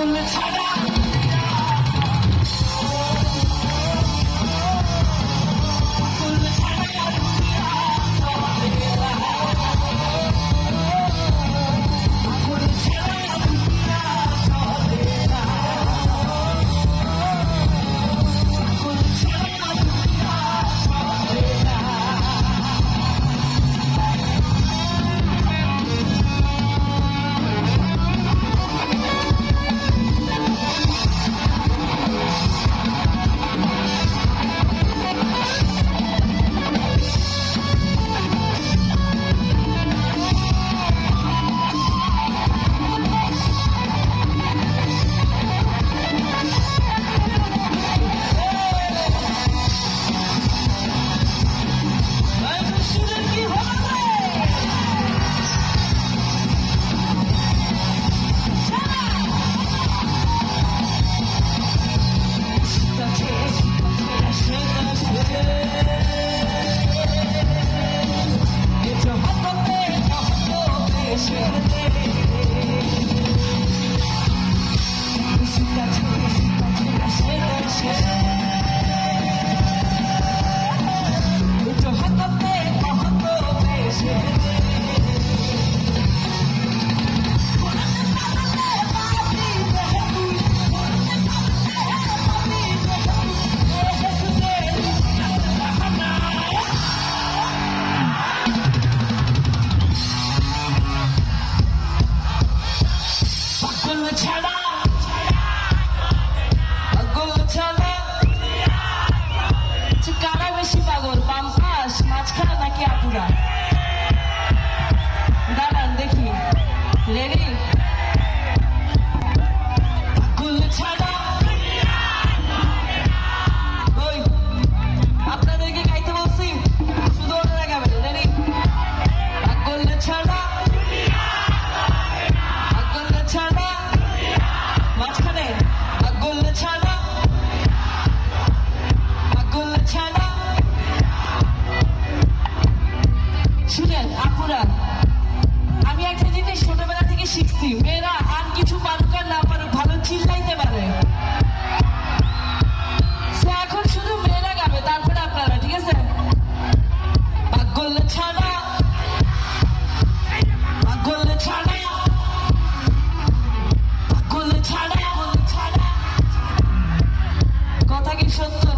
From the top. পাগল পাম্পাস মাছ নাকি আপুরা 멈췄다